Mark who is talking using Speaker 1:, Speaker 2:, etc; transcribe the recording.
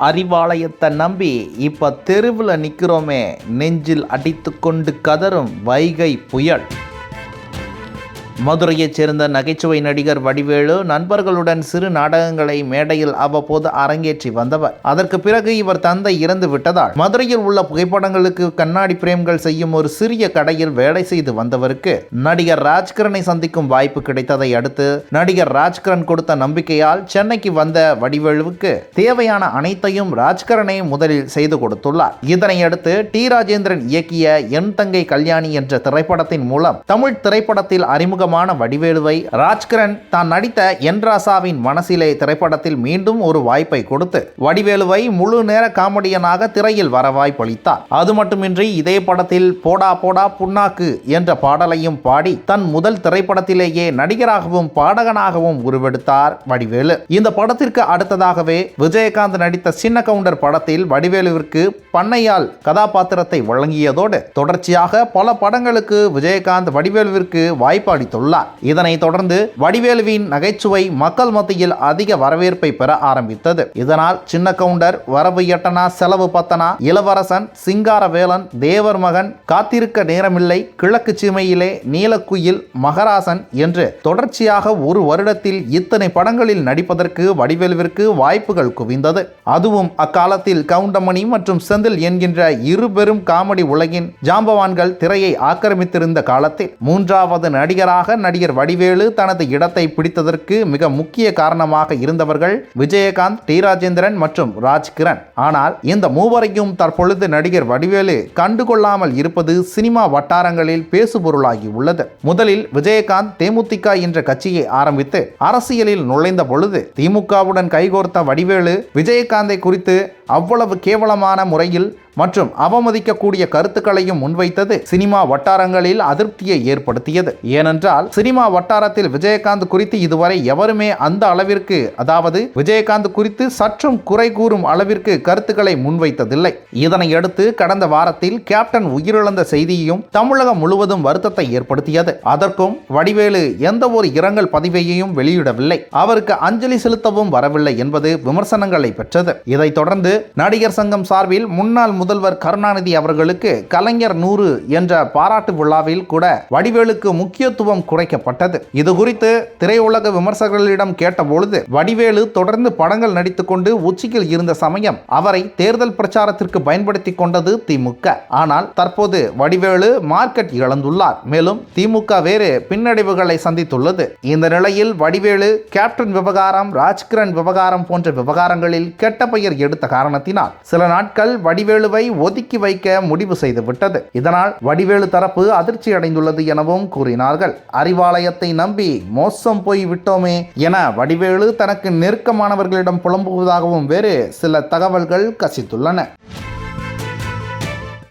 Speaker 1: அறிவாலயத்தை நம்பி இப்போ தெருவில் நிற்கிறோமே நெஞ்சில் அடித்துக்கொண்டு கதறும் வைகை புயல். மதுரையைச் சேர்ந்த நகைச்சுவை நடிகர் வடிவேலு நண்பர்களுடன் சிறு நாடகங்களை மேடையில் அவ்வப்போது அரங்கேற்றி வந்தவர். அதற்கு பிறகு இவர் தந்தை இறந்து விட்டதால் மதுரையில் உள்ள புகைப்படங்களுக்கு கண்ணாடி பிரேம்கள் செய்யும் ஒரு சிறிய கடையில் வேலை செய்து வந்தவருக்கு நடிகர் ராஜ்கிரனை சந்திக்கும் வாய்ப்பு கிடைத்ததை அடுத்து நடிகர் ராஜ்கிரண் கொடுத்த நம்பிக்கையால் சென்னைக்கு வந்த வடிவேலுவுக்கு தேவையான அனைத்தையும் ராஜ்கரனை முதலில் செய்து கொடுத்துள்ளார். இதனையடுத்து டி. ராஜேந்திரன் இயக்கிய என் தங்கை கல்யாணி என்ற திரைப்படத்தின் மூலம் தமிழ் திரைப்படத்தில் அறிமுகமான வடிவேலுவை ராஜ்கிரண் தான் நடித்த என் ராசாவின் மனசிலே திரைப்படத்தில் மீண்டும் ஒரு வாய்ப்பை கொடுத்து வடிவேலுவை முழு நேர காமெடியனாக திரையில் வர வாய்ப்பளித்தார் அது மட்டுமின்றி இதே படத்தில் போடா போடா புண்ணாக்கு என்ற பாடலையும் பாடி தன் முதல் திரைப்படத்திலேயே நடிகராகவும் பாடகனாகவும் உருவெடுத்தார் வடிவேலு. இந்த படத்திற்கு அடுத்ததாகவே விஜயகாந்த் நடித்த சின்ன கவுண்டர் படத்தில் வடிவேலுவிற்கு பண்ணையால் கதாபாத்திரத்தை வழங்கியதோடு தொடர்ச்சியாக பல படங்களுக்கு விஜயகாந்த் வடிவேலுவிற்கு வாய்ப்பு அளித்துள்ளார் இதனைத் தொடர்ந்து வடிவேலுவின் நகைச்சுவை மக்கள் மத்தியில் அதிக வரவேற்பை பெற ஆரம்பித்தது. இதனால் சின்ன கவுண்டர் வரவு எட்டனா செலவு பத்தனா இளவரசன் சிங்காரவேலன் தேவர் மகன் காத்திருக்க நேரமில்லை கிழக்கு சீமையிலே நீலக்குயில் மகராசன் என்று தொடர்ச்சியாக ஒரு வருடத்தில் இத்தனை படங்களில் நடிப்பதற்கு வடிவேலுவிற்கு வாய்ப்புகள் குவிந்தது. அதுவும் அக்காலத்தில் கவுண்டமணி மற்றும் செந்தில் என்கின்ற இரு பெரும் காமெடி உலகின் ஜாம்பவான்கள் திரையை ஆக்கிரமித்திருந்த காலத்தில். மூன்றாவது நடிகராக நடிகர் வடிவேலு தனது இடத்தை பிடித்ததற்கு மிக முக்கிய காரணமாக இருந்தவர்கள் விஜயகாந்த் டி ராஜேந்திரன் மற்றும் ராஜ்கிரண். ஆனால் இந்த மூவரையும் தற்பொழுது நடிகர் வடிவேலு கண்டுகொள்ளாமல் இருப்பது சினிமா வட்டாரங்களில் பேசுபொருளாகி உள்ளது. முதலில் விஜயகாந்த் தேமுதிக என்ற கட்சியை ஆரம்பித்து அரசியலில் நுழைந்த பொழுது திமுகவுடன் கைகோர்த்த வடிவேலு விஜயகாந்தை குறித்து அவ்வளவு கேவலமான முறையில் மற்றும் அவமதிக்கக்கூடிய கருத்துக்களையும் முன்வைத்தது சினிமா வட்டாரங்களில் அதிருப்தியை ஏற்படுத்தியது. ஏனென்றால் சினிமா வட்டாரத்தில் விஜயகாந்த் குறித்து இதுவரை எவருமே அந்த அளவிற்கு அதாவது விஜயகாந்த் குறித்து சற்றும் குறை கூறும் அளவிற்கு கருத்துக்களை முன்வைத்ததில்லை. இதனையடுத்து கடந்த வாரத்தில் கேப்டன் உயிரிழந்த செய்தியையும் தமிழகம் முழுவதும் வருத்தத்தை ஏற்படுத்தியது. அதற்கும் வடிவேலு எந்த ஒரு இரங்கல் பதிவையையும் வெளியிடவில்லை. அவருக்கு அஞ்சலி செலுத்தவும் வரவில்லை என்பது விமர்சனங்களை பெற்றது. இதைத் தொடர்ந்து நடிகர் சங்கம் சார்பில் முன்னாள் முதல்வர் கருணாநிதி அவர்களுக்கு கலைஞர் நூறு என்ற பாராட்டு விழாவில் கூட வடிவேலுக்கு முக்கியத்துவம் குறைக்கப்பட்டது. இது குறித்து திரையுலக விமர்சகர்களிடம் கேட்டபொழுது வடிவேலு தொடர்ந்து படங்கள் நடித்துக்கொண்டு உச்சியில் இருந்த சமயம் அவரை தேர்தல் பிரச்சாரத்திற்கு பயன்படுத்தி கொண்டது திமுக. ஆனால் தற்போது வடிவேலு மார்க்கெட் இழந்துள்ளார். மேலும் திமுக வேறு பின்னடைவுகளை சந்தித்துள்ளது. இந்த நிலையில் வடிவேலு கேப்டன் விவகாரம் ராஜ்கிரண் விவகாரம் போன்ற விவகாரங்களில் கெட்ட பெயர் எடுத்த காரணத்தினால் சில நாட்கள் வடிவேலுவை ஒதுக்கி வைக்க முடிவு செய்துவிட்டது. இதனால் வடிவேலு தரப்பு அதிர்ச்சி அடைந்துள்ளது எனவும் கூறினார்கள். அறிவாலயத்தை நம்பி மோசம் போய் விட்டோமே என வடிவேலு தனக்கு நெருக்கமானவர்களிடம் புலம்புவதாகவும் வேறு சில தகவல்கள் கசித்துள்ளன.